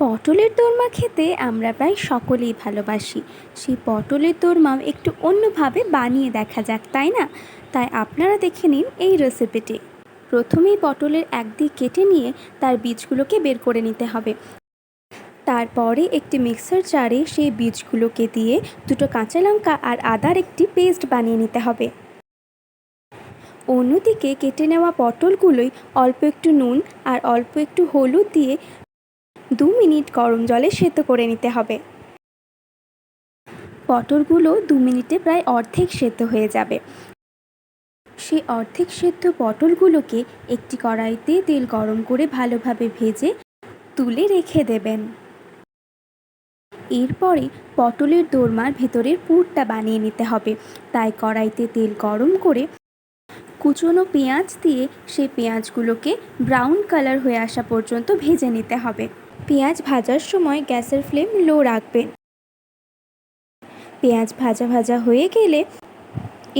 পটলের দোরমা খেতে আমরা প্রায় সকলেই ভালোবাসি। সেই পটলের দোরমাও একটু অন্যভাবে বানিয়ে দেখা যাক, তাই না? তাই আপনারা দেখে নিন এই রেসিপিটি প্রথমেই পটলের একদিক কেটে নিয়ে তার বীজগুলোকে বের করে নিতে হবে। তারপরে একটি মিক্সার জারে সেই বীজগুলোকে দিয়ে দুটো কাঁচা লঙ্কা আর আদার একটি পেস্ট বানিয়ে নিতে হবে। অন্যদিকে কেটে নেওয়া পটলগুলোই অল্প একটু নুন আর অল্প একটু হলুদ দিয়ে দু মিনিট গরম জলে সেদ্ধ করে নিতে হবে। পটলগুলো দু মিনিটে প্রায় অর্ধেক সেদ্ধ হয়ে যাবে। সেই অর্ধেক সেদ্ধ পটলগুলোকে একটি কড়াইতে তেল গরম করে ভালোভাবে ভেজে তুলে রেখে দেবেন। এরপরে পটলের দোরমার ভেতরের পুরটা বানিয়ে নিতে হবে। তাই কড়াইতে তেল গরম করে কুচনো পেঁয়াজ দিয়ে সেই পেঁয়াজগুলোকে ব্রাউন কালার হয়ে আসা পর্যন্ত ভেজে নিতে হবে। পেঁয়াজ ভাজার সময় গ্যাসের ফ্লেম লো রাখবেন। পেঁয়াজ ভাজা ভাজা হয়ে গেলে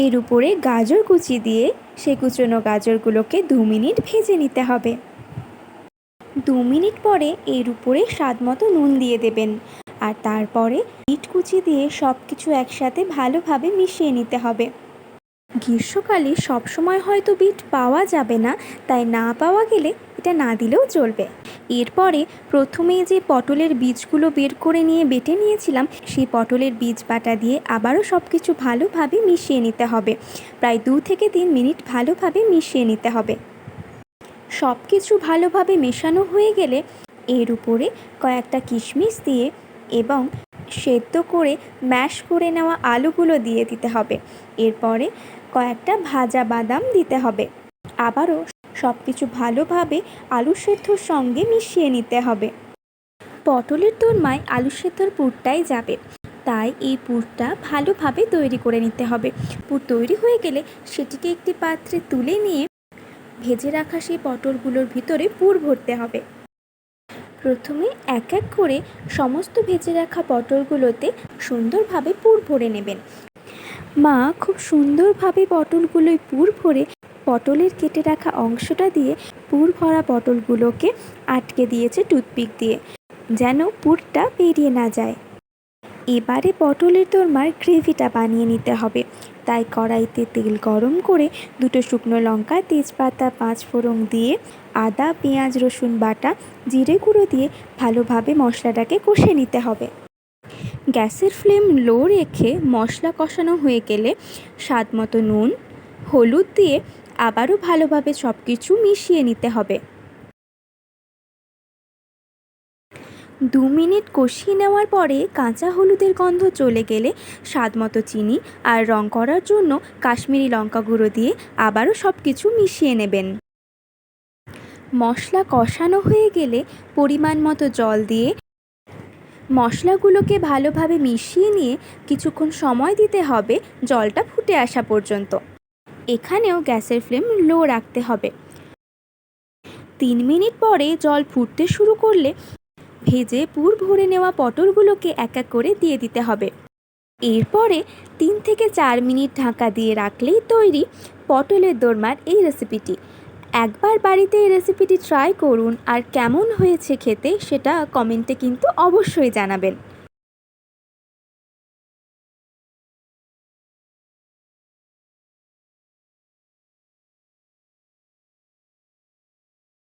এর উপরে গাজর কুচি দিয়ে সে কুচনো গাজরগুলোকে দু মিনিট ভেজে নিতে হবে। দু মিনিট পরে এর উপরে স্বাদ মতো নুন দিয়ে দেবেন আর তারপরে বিট কুচি দিয়ে সব কিছু একসাথে ভালোভাবে মিশিয়ে নিতে হবে। গ্রীষ্মকালে সবসময় হয়তো বিট পাওয়া যাবে না, তাই না পাওয়া গেলে এটা না দিলেও চলবে। এরপরে প্রথমেই যে পটলের বীজগুলো বের করে নিয়ে বেটে নিয়েছিলাম, সেই পটলের বীজ বাটা দিয়ে আবারও সব কিছু ভালোভাবে মিশিয়ে নিতে হবে। প্রায় দু থেকে তিন মিনিট ভালোভাবে মিশিয়ে নিতে হবে। সব কিছু ভালোভাবে মেশানো হয়ে গেলে এর উপরে কয়েকটা কিশমিশ দিয়ে এবং সেদ্ধ করে ম্যাশ করে নেওয়া আলুগুলো দিয়ে দিতে হবে। এরপরে কয়েকটা ভাজা বাদাম দিতে হবে। আবারও সব কিছু ভালোভাবে আলু সেদ্ধর সঙ্গে মিশিয়ে নিতে হবে। পটলের দোরমায় আলু সেদ্ধর পুরটাই যাবে। তাই এই পুরটা ভালোভাবে তৈরি করে নিতে হবে। পুর তৈরি হয়ে গেলে সেটিকে একটি পাত্রে তুলে নিয়ে ভেজে রাখা সেই পটলগুলোর ভিতরে পুর ভরতে হবে। প্রথমে এক এক করে সমস্ত ভেজে রাখা পটলগুলোতে সুন্দরভাবে পুর ভরে নেবেন। মা খুব সুন্দরভাবে পটলগুলোয় পুর ভরে পটলের কেটে রাখা অংশটা দিয়ে পুর ভরা পটলগুলোকে আটকে দিয়েছে টুথপিক দিয়ে, যেন পুরটা বেরিয়ে না যায়। এবারে পটলের দোরমার গ্রেভিটা বানিয়ে নিতে হবে। তাই কড়াইতে তেল গরম করে দুটো শুকনো লঙ্কা, তেজপাতা, পাঁচ ফোড়ন দিয়ে আদা, পেঁয়াজ, রসুন বাটা, জিরে গুঁড়ো দিয়ে ভালোভাবে মশলাটাকে কষে নিতে হবে। গ্যাসের ফ্লেম লো রেখে মশলা কষানো হয়ে গেলে স্বাদ মতো নুন, হলুদ দিয়ে আবারও ভালোভাবে সব কিছু মিশিয়ে নিতে হবে। দু মিনিট কষিয়ে নেওয়ার পরে কাঁচা হলুদের গন্ধ চলে গেলে স্বাদ মতো চিনি আর রং করার জন্য কাশ্মীরি লঙ্কা গুঁড়ো দিয়ে আবারও সব কিছু মিশিয়ে নেবেন। মশলা কষানো হয়ে গেলে পরিমাণ মতো জল দিয়ে মশলাগুলোকে ভালোভাবে মিশিয়ে নিয়ে কিছুক্ষণ সময় দিতে হবে জলটা ফুটে আসা পর্যন্ত। এখানেও গ্যাসের ফ্লেম লো রাখতে হবে। তিন মিনিট পরে জল ফুটতে শুরু করলে ভেজে পুর ভরে নেওয়া পটলগুলোকে এক এক করে দিয়ে দিতে হবে। এরপরে তিন থেকে চার মিনিট ঢাকা দিয়ে রাখলেই তৈরি পটলের দোরমার এই রেসিপিটি। একবার বাড়িতে এই রেসিপিটি ট্রাই করুন আর কেমন হয়েছে খেতে সেটা কমেন্টে কিন্তু অবশ্যই জানাবেন।